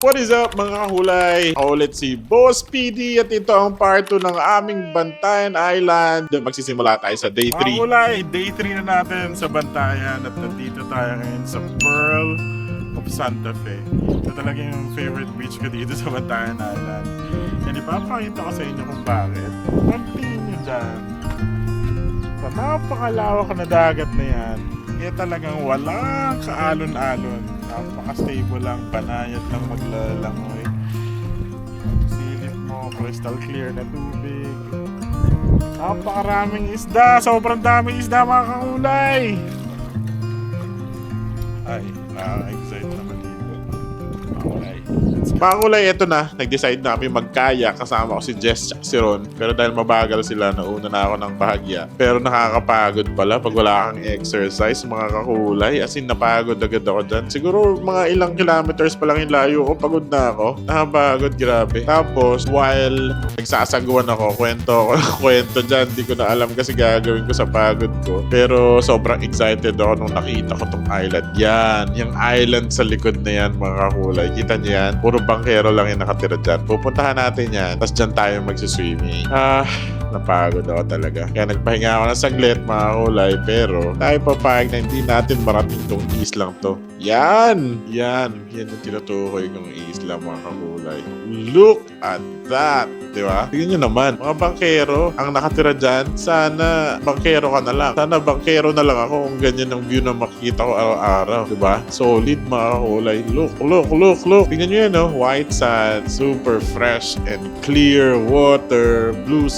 What is up mga kahulay? Ako ulit si Boss PD at ito ang part 2 ng aming Bantayan Island. Magsisimula tayo sa day 3. Mga kahulay, day 3 na natin sa Bantayan at nandito tayo ngayon sa Pearl of Santa Fe. Ito talaga yung favorite beach ko dito sa Bantayan Island. And ipapakita ko sa inyo kung bakit. Pantingin nyo dyan. Sa napakalawak na dagat na yan, eh talagang walang kaalon-alon. Napaka-stable lang, panayat lang maglalangoy. Silip mo, crystal clear na tubig. Napakaraming isda! Sobrang daming isda mga kakulay! Ay, dito. Kakulay. Mga kulay, eto na. Nag-decide na kami magkaya kasama ko si Jess at si Ron. Pero dahil mabagal sila, nauna na ako ng bahagya. Pero nakakapagod pala pag wala kang exercise, mga kakulay. As in, napagod agad ako dyan. Siguro mga ilang kilometers pa lang yung layo ko, pagod na ako. Nakapagod, grabe. Tapos, while nagsasaguan ako, kwento ako kwento dyan. Di ko na alam kasi gagawin ko sa pagod ko. Pero sobrang excited ako nung nakita ko tong island. Yan, yung island sa likod na yan, mga kakulay. Kita niyo yan? Puro bangkero lang yung nakatira dyan. Pupuntahan natin yan. Tapos dyan tayo magsiswimming. Ah, napagod ako talaga. Kaya nagpahinga ako ng saglit, mga kulay. Pero tayo papayag na hindi natin marating tong islang to. Yan! Yan! Yan yung tinutukoy kong isla, mga kakulay. Look at that! Di ba? Tingnan nyo naman. Mga bangkero, ang nakatira dyan, sana bangkero ka na lang. Sana bangkero na lang ako kung ganyan ang view na makikita ko araw-araw. Di ba? Solid mga kakulay. Look, look, look, look. Tingnan nyo yan, no? White sand, super fresh and clear water, blue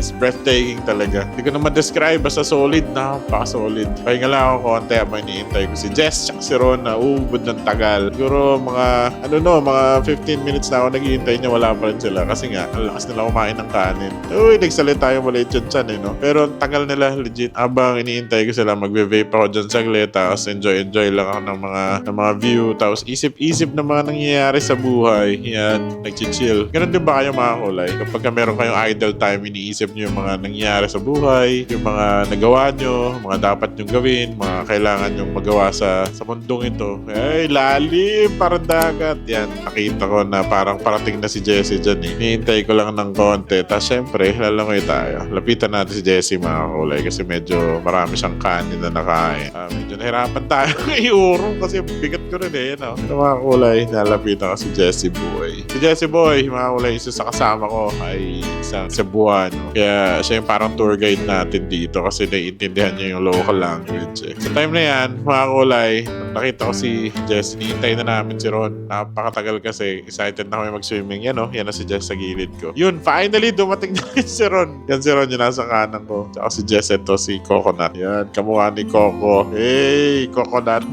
skies, breathtaking talaga. Hindi ko naman describe basta solid. Napaka-solid. Pahinga lang ako konti habang iniintay ko si Jess at si Ron na uubod ng tagal. Siguro mga, ano no, mga 15 minutes na ako naghihintay niya, wala pa rin sila. Kasi nga, ang lakas nila kumain ng kanin. Uy, nagsalita yung maliit yun dyan eh, no? Pero ang tagal nila, legit. Habang iniintay ko sila, magbe-vape ako dyan saglit. Tapos enjoy-enjoy lang ako ng mga, ng mga view. Tapos isip-isip ng mga nangyayari sa buhay. Yan, nag-chill. Ganun din ba kayo mga kulay? Kapag ka meron kayong idle time, iniisip nyo yung mga nangyayari sa buhay, yung mga nagawa nyo, mga dapat nyo gawin, mga kailangan nyo magawa sa, sa mundong ito. Ay, lalim, parang dagat. Yan, nakita ko na parang parating na si Jesse dyan eh. Hinihintay ko lang ng konti. Tapos syempre, lalangoy tayo. Lapitan natin si Jesse mga kulay kasi medyo marami siyang kanin na nakain. Ah, medyo nahirapan tayo iurong kasi bigat ko rin eh. Yan, oh. Ito mga kulay, nalapitan ko si Jesse Boy. Si Jesse Boy, mga kulay, isa sa kasama ko ay isang Cebuano. Kaya siya yung parang tour guide natin dito kasi naiintindihan niya yung local language eh. Sa time na yan, mga kulay, nakita ko si Jess, hinihintay na namin si Ron. Napakatagal kasi, excited na kami mag-swimming. Yan oh, yan na si Jess sa gilid ko. Yun, finally, dumating na si Ron. Yan si Ron, yung nasa kanan ko. Tsaka si Jess, ito si Coconut. Yan, kamukha ni Coco. Hey, Coconut.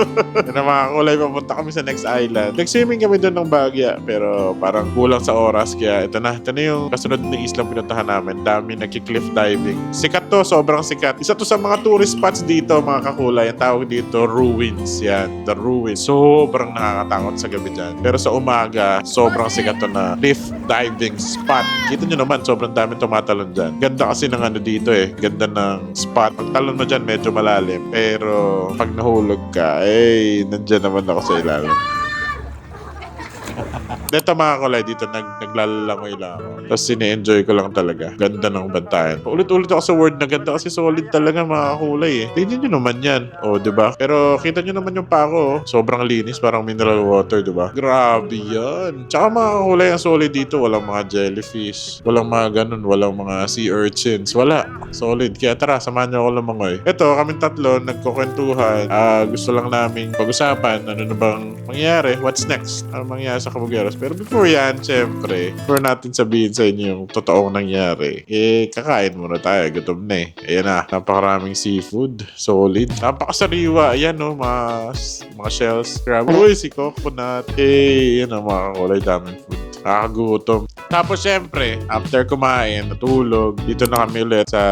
yan ang mga kulay, papunta kami sa next island. Nag-swimming kami doon ng Bagya, pero parang kulang sa oras. Kaya ito na, ito na yung kasunod na islang pinuntahan namin. Dami nagki-cliff diving. Sikat to, sobrang sikat. Isa to sa mga tourist spots dito, mga kakulay. Ang tawag dito, ruins. Yan, the ruins. Sobrang nakakatakot sa gabi dyan. Pero sa umaga, sobrang sikat to na cliff diving spot. Kita nyo naman, sobrang dami tumatalon dyan. Ganda kasi ng ano dito eh. Ganda ng spot. Pag talon mo dyan, medyo malalim. Pero pag nahulog ka, eh, nandyan naman ako sa ilalim. Dito mga kulay dito, nag, naglalalangoy lang ako. Tapos sine-enjoy ko lang talaga. Ganda ng bantayan. Ulit-ulit ako sa word na ganda kasi solid talaga mga kulay eh. Tingnan nyo naman yan. O, oh, di ba? Pero kita nyo naman yung pako. Oh. Sobrang linis, parang mineral water, di ba? Grabe yan. Tsaka mga kulay ang solid dito. Walang mga jellyfish. Walang mga ganun. Walang mga sea urchins. Wala. Solid. Kaya tara, samahan nyo ako lumangoy. Ito, kaming tatlo, nagkukwentuhan. Ah, gusto lang namin pag-usapan ano na bang mangyayari. What's next? Ano mangyayari sa Kabugeros? Pero before yan, syempre, before natin sabihin sa inyo yung totoong nangyari, eh, kakain muna tayo. Gutom na eh. Ayan na, napakaraming seafood. Solid. Napakasariwa. Ayan no, mga, mga shells. Crab. Uy, si coconut. Eh, yan o, mga kulay daming food. Nakakagutom. Tapos syempre, after kumain, natulog, dito na kami ulit sa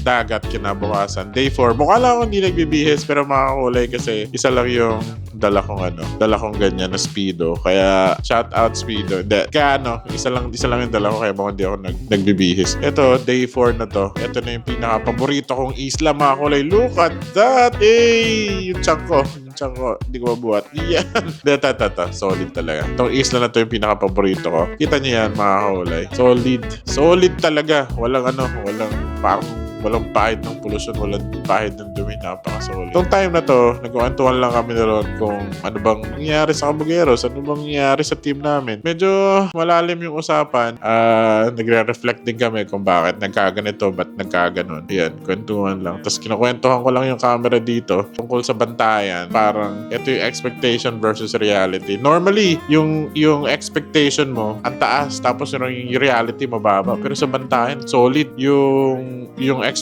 dagat kinabukasan. Day 4. Mukha lang hindi nagbibihis pero mga kulay kasi isa lang yung dala kong ano, dala kong ganyan na speedo. Kaya shout out speedo. Hindi, kaya ano, isa lang isa lang yung dala ko kaya baka hindi ako nag, nagbibihis. Ito, day 4 na to. Ito na yung pinaka paborito kong isla mga kulay. Look at that! Hey! Yung chunk ko. Ko, hindi ko mabuhat. Yan. Data, tata, solid talaga. Itong isla na to yung pinaka-paborito ko. Kita niyo yan, mga kaulay. Solid. Solid talaga. Walang ano, walang parang walang pahid ng pollution, walang pahid ng dumi, napaka-solid. Itong time na to, nagkuantuhan lang kami ron kung ano bang nangyari sa Cabugueros, ano bang nangyari sa team namin. Medyo malalim yung usapan. Ah, nagre-reflect din kami kung bakit nagkaganito, ba't nagkaganon. Yan, kwentuhan lang. Tapos kinukwentuhan ko lang yung camera dito tungkol sa bantayan. Parang ito yung expectation versus reality. Normally, yung yung expectation mo ang taas tapos yung, yung reality mababa. Pero sa bantayan, solid. Yung yung expectation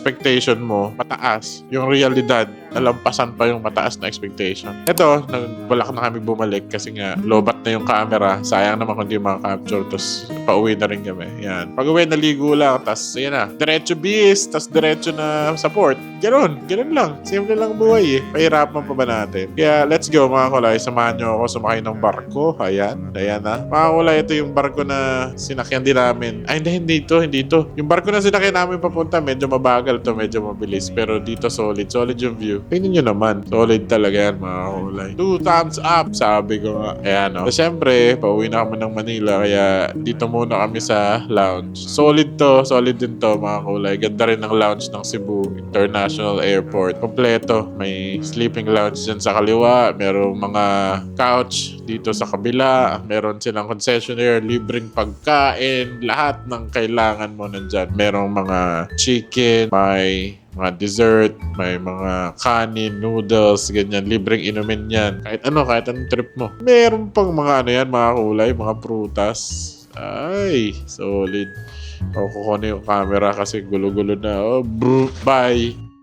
mo mataas. Yung realidad, nalampasan pa yung mataas na expectation. Ito, nagbalak na kami bumalik kasi nga lobat na yung camera. Sayang naman kung di maka-capture. Tapos pauwi na rin kami. Yan. Pag uwi, naligo lang. Tapos, yan na. Diretso bis. Tapos, diretso na support. Ganon. Ganon lang. Simple lang buhay eh. Pahirapan pa ba natin? Kaya, let's go mga kulay. Samahan nyo ako sumakay ng barko. Ayan. Ayan na. Mga kulay, ito yung barko na sinakyan din namin. Ay, hindi, hindi ito. Hindi ito. Yung barko na sinakyan namin papunta, medyo mabagal to. Medyo mabilis. Pero dito solid. Solid yung view. Tingnan nyo naman. Solid talaga yan mga kulay. Two thumbs up. Sabi ko nga. Ayan o. So, syempre, pauwi na kami ng Manila. Kaya dito muna kami sa lounge. Solid to. Solid din to mga kulay. Ganda rin ng lounge ng Cebu International Airport. Kompleto. May sleeping lounge dyan sa kaliwa. Merong mga couch dito sa kabila. Meron silang concessionaire, libreng pagkain. Lahat ng kailangan mo nandyan. Merong mga chicken, may mga dessert, may mga kanin, noodles, ganyan. Libreng inumin yan. Kahit ano, kahit anong trip mo. Meron pang mga ano yan, mga kulay, mga prutas. Ay, solid. O, kukuha na yung camera kasi gulo-gulo na. Oh, bye.